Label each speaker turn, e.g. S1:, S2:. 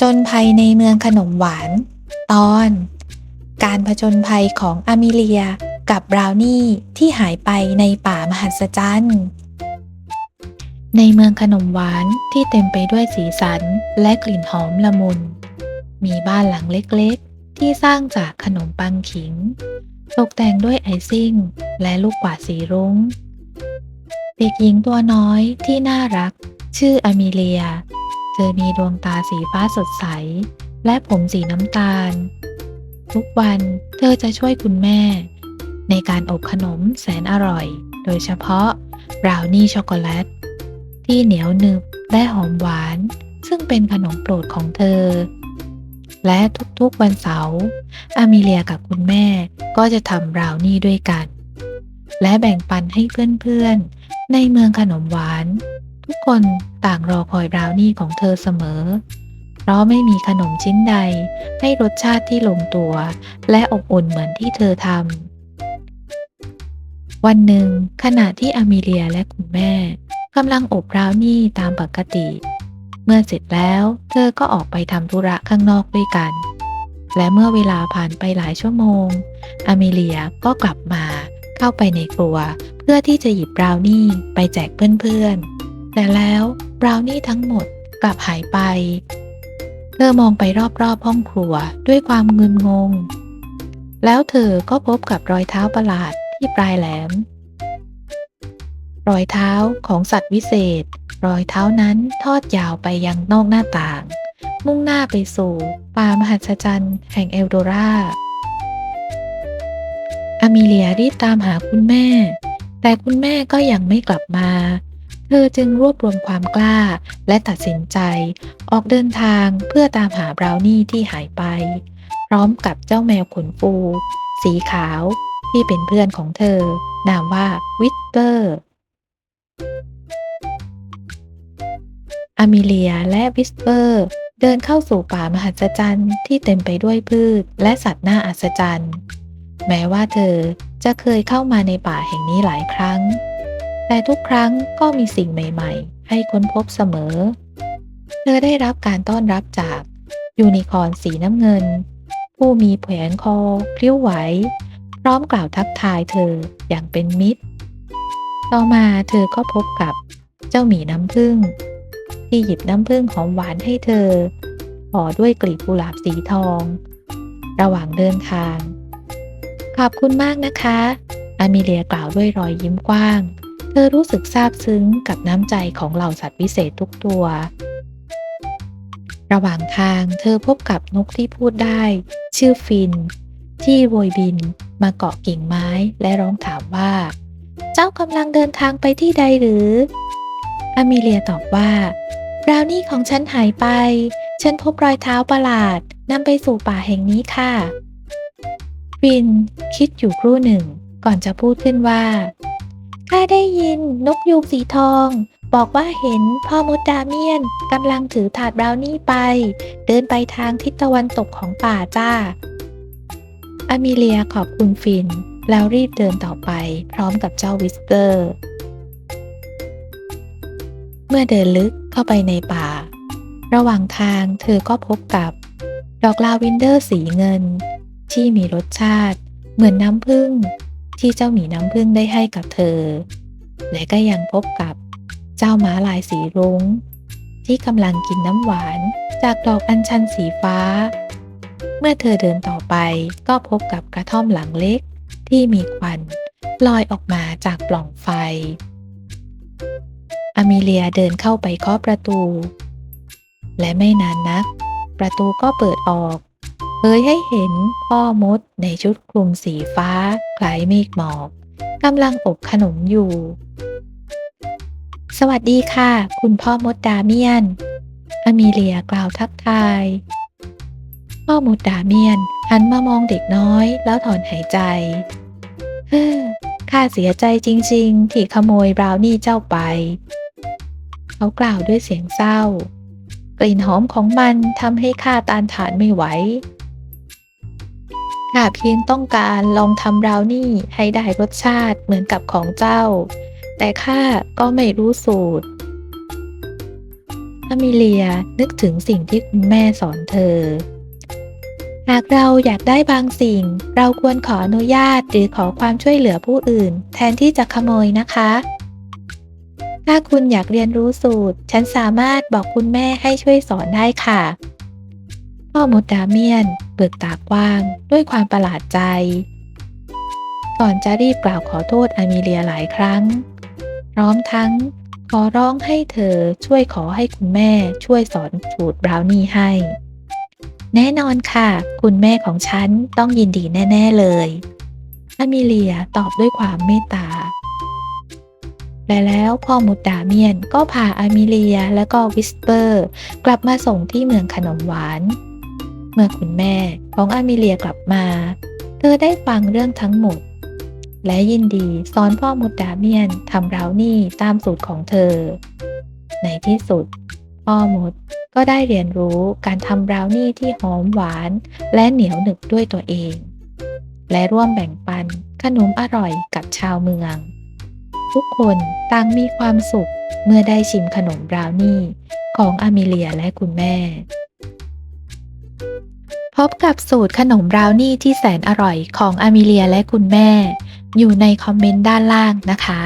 S1: จญภัยในเมืองขนมหวาน ตอน การผจญภัยของอามิเลียกับบราวนี่ที่หายไปในป่ามหัศจรรย์ ในเมืองขนมหวานที่เต็มไปด้วยสีสันและกลิ่นหอมละมุน มีบ้านหลังเล็กๆ ที่สร้างจากขนมปังขิง ตกแต่งด้วยไอซิ่ง และลูกกวาดสีรุง้ง เด็กหญิงตัวน้อยที่น่ารัก ชื่ออามิเลีย ธอมีดวงตาสีฟ้าสดใส และผมสีน้ำตาล ทุกวันเธอจะช่วยคุณแม่ ในการอบขนมแสนอร่อย โดยเฉพาะบราวนี่ช็อกโกแลต ที่เหนียวหนึบและหอมหวาน ซึ่งเป็นขนมโปรดของเธอ และทุกๆวันเสาร์อามิเลียกับคุณแม่ก็จะทำบราวนี่ด้วยกัน และแบ่งปันให้เพื่อนๆ ในเมืองขนมหวาน ทุกคนต่างรอคอยบราวนี่ของเธอเสมอ เพราะไม่มีขนมชิ้นใด ให้รสชาติที่ลงตัว และอบอุ่นเหมือนที่เธอทำวันหนึ่ง ขณะที่อามิเลียและคุณแม่กำลังอบบราวนี่ตามปกติ เมื่อเสร็จแล้วเธอก็ออกไปทำธุระข้างนอกด้วยกัน และเมื่อเวลาผ่านไปหลายชั่วโมงอามิเลียก็กลับมาเข้าไปในครัวเพื่อที่จะหยิบบราวนี่ไปแจกเพื่อนๆ แต่แล้วบราวนี่ทั้งหมดกลับหายไป เธอมองไปรอบๆห้องครัวด้วยความงุนงง แล้วเธอก็พบกับรอยเท้าประหลาดที่ปลายแหลม รอยเท้าของสัตว์วิเศษ รอยเท้านั้นทอดยาวไปยังนอกหน้าต่าง มุ่งหน้าไปสู่ป่ามหัศจรรย์แห่งเอลโดราอามิเลียรีบตามหาคุณแม่ แต่คุณแม่ก็ยังไม่กลับมา เธอจึงรวบรวมความกล้า และตัดสินใจ ออกเดินทางเพื่อตามหาบราวนี่ที่หายไป พร้อมกับเจ้าแมวขนฟู สีขาวที่เป็นเพื่อนของเธอ นามว่าวิสเปอร์อามิเลียและวิสเปอร์ เดินเข้าสู่ป่ามหัศจรรย์ที่เต็มไปด้วยพืชและสัตว์น่าอัศจรรย์ แม้ว่าเธอจะเคยเข้ามาในป่าแห่งนี้หลายครั้ง แต่ทุกครั้งก็มีสิ่งใหม่ๆ ให้ค้นพบเสมอ เธอได้รับการต้อนรับจากยูนิคอร์นสีน้ำเงิน ผู้มีแผงคอพลิ้วไหว พร้อมกล่าวทักทายเธออย่างเป็นมิตร ต่อมาเธอก็พบกับเจ้าหมีน้ำผึ้งที่หยิบน้ำผึ้งหอมหวานให้เธอห่อด้วยกลีบกุหลาบสีทอง ระหว่างเดินทาง ขอบคุณมากนะคะ อามิเลียกล่าวด้วยรอยยิ้มกว้าง เธอรู้สึกซาบซึ้งกับน้ำใจของเหล่าสัตว์วิเศษทุกตัว ระหว่างทางเธอพบกับนกที่พูดได้ ชื่อฟิน ที่โวยบินมาเกาะกิ่งไม้และร้องถามว่า เจ้ากำลังเดินทางไปที่ใดหรืออามิเลียตอบว่าบราวนี่ของฉันหายไป ฉันพบรอยเท้าประหลาดนำไปสู่ป่าแห่งนี้ค่ะฟินคิดอยู่ครู่หนึ่ง ก่อนจะพูดขึ้นว่า ข้าได้ยินนกยูงสีทอง บอกว่าเห็นพ่อมดดาเมียนกำลังถือถาดบราวนี่ไป เดินไปทางทิศตะวันตกของป่าจ้าอามิเลียขอบคุณฟิน แล้วรีบเดินต่อไปพร้อมกับเจ้าวิสเปอร์ เมื่อเดินลึกเข้าไปในป่า ระหว่างทางเธอก็พบกับดอกลาเวนเดอร์สีเงิน ที่มีรสชาติ เหมือนน้ำผึ้ง ที่เจ้าหมีน้ำผึ้งได้ให้กับเธอ และก็ยังพบกับเจ้าม้าลายสีรุง้ง ที่กำลังกินน้ำหวานจากดอกอัญชันสีฟ้า เมื่อเธอเดินต่อไปก็พบกับกระท่อมหลังเล็กที่มีควันลอยออกมาจากปล่องไฟอามิเลียเดินเข้าไปเคาะประตู และไม่นานนัก ประตูก็เปิดออก เผยให้เห็นพ่อมดในชุดคลุมสีฟ้าคล้ายเมฆหมอกกำลังอบขนมอยู่ สวัสดีค่ะ คุณพ่อมดดาเมียนอามิเลียกล่าวทักทาย พ่อมดดาเมียนหันมามองเด็กน้อยแล้วถอนหายใจ เฮ้อข้าเสียใจจริง ๆ ที่ขโมยบราวนี่เจ้าไป เขากล่าวด้วยเสียงเศร้า กลิ่นหอมของมันทำให้ข้าตานทานไม่ไหว ข้าเพียงต้องการลองทำราวนี่ให้ได้รสชาติเหมือนกับของเจ้า แต่ข้าก็ไม่รู้สูตรอมิเลียนึกถึงสิ่งที่คุณแม่สอนเธอ หากเราอยากได้บางสิ่ง เราควรขออนุญาตหรือขอความช่วยเหลือผู้อื่น แทนที่จะขโมยนะคะ ถ้าคุณอยากเรียนรู้สูตร ฉันสามารถบอกคุณแม่ให้ช่วยสอนได้ค่ะ พ่อมดดาเมียน เบิกตากว้าง ด้วยความประหลาดใจ ก่อนจะรีบกล่าวขอโทษอามิเลียหลายครั้ง พร้อมทั้งขอร้องให้เธอช่วยขอให้คุณแม่ช่วยสอนสูตรบราวนี่ให้ แน่นอนค่ะ คุณแม่ของฉันต้องยินดีแน่ ๆ เลยอามิเลียตอบด้วยความเมตตาและแล้วพ่อมุดดาเมียนก็พาอามิเลียและก็วิสเปอร์ กลับมาส่งที่เมืองขนมหวาน มื่อคุณแม่ของอามิเลียกลับมา เธอได้ฟังเรื่องทั้งหมด และยินดีสอนพ่อมุดดาเมียนทำราวนี่ตามสูตรของเธอ ในที่สุด พ่อมุดก็ได้เรียนรู้การทำบราวนี่ที่หอมหวานและเหนียวหนึบด้วยตัวเอง และร่วมแบ่งปันขนมอร่อยกับชาวเมือง ทุกคนต่างมีความสุขเมื่อได้ชิมขนมบราวนี่ของอามิเลียและคุณแม่ พบกับสูตรขนมบราวนี่ที่แสนอร่อยของอามิเลียและคุณแม่ อยู่ในคอมเมนต์ด้านล่างนะคะ